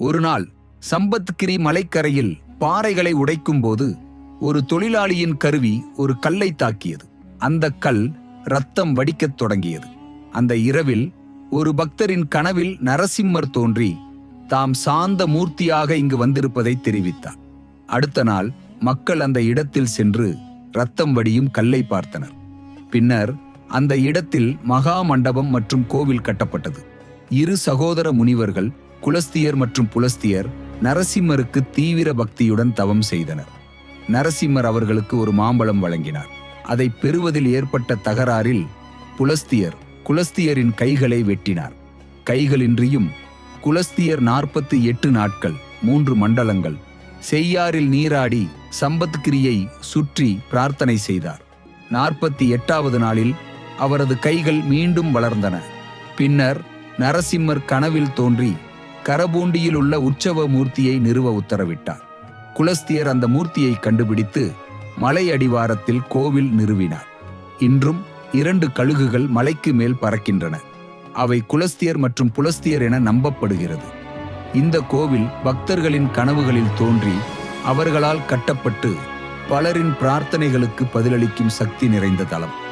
ஒரு நாள் சம்பத்கிரி மலைக்கரையில் பாறைகளை உடைக்கும்போது ஒரு தொழிலாளியின் கருவி ஒரு கல்லை தாக்கியது. அந்த கல் ரத்தம் வடிக்கத் தொடங்கியது. அந்த இரவில் ஒரு பக்தரின் கனவில் நரசிம்மர் தோன்றி தாம் சாந்த மூர்த்தியாக இங்கு வந்திருப்பதை தெரிவித்தார். அடுத்த நாள் மக்கள் அந்த இடத்தில் சென்று ரத்தம் வடியும் கல்லை பார்த்தனர். பின்னர் அந்த இடத்தில் மகா மண்டபம் மற்றும் கோவில் கட்டப்பட்டது. இரு சகோதர முனிவர்கள் குலஸ்தியர் மற்றும் புலஸ்தியர் நரசிம்மருக்கு தீவிர பக்தியுடன் தவம் செய்தனர். நரசிம்மர் அவர்களுக்கு ஒரு மாம்பழம் வழங்கினார். அதை பெறுவதில் ஏற்பட்ட தகராறில் புலஸ்தியர் குலஸ்தியரின் கைகளை வெட்டினார். கைகளின்றியும் குலஸ்தியர் நாற்பத்தி எட்டு நாட்கள் மூன்று மண்டலங்கள் செய்யாறில் நீராடி சம்பத்கிரியை சுற்றி பிரார்த்தனை செய்தார். நாற்பத்தி எட்டாவது நாளில் அவரது கைகள் மீண்டும் வளர்ந்தன. பின்னர் நரசிம்மர் கனவில் தோன்றி கரபூண்டியில் உள்ள உற்சவ மூர்த்தியை நிறுவ உத்தரவிட்டார். குலஸ்தியர் அந்த மூர்த்தியை கண்டுபிடித்து மலை அடிவாரத்தில் கோவில் நிறுவினார். இன்றும் இரண்டு கழுகுகள் மலைக்கு மேல் பறக்கின்றன. அவை குலஸ்தியர் மற்றும் புலஸ்தியர் என நம்பப்படுகிறது. இந்த கோவில் பக்தர்களின் கனவுகளில் தோன்றி அவர்களால் கட்டப்பட்டு பலரின் பிரார்த்தனைகளுக்கு பதிலளிக்கும் சக்தி நிறைந்த தலம்.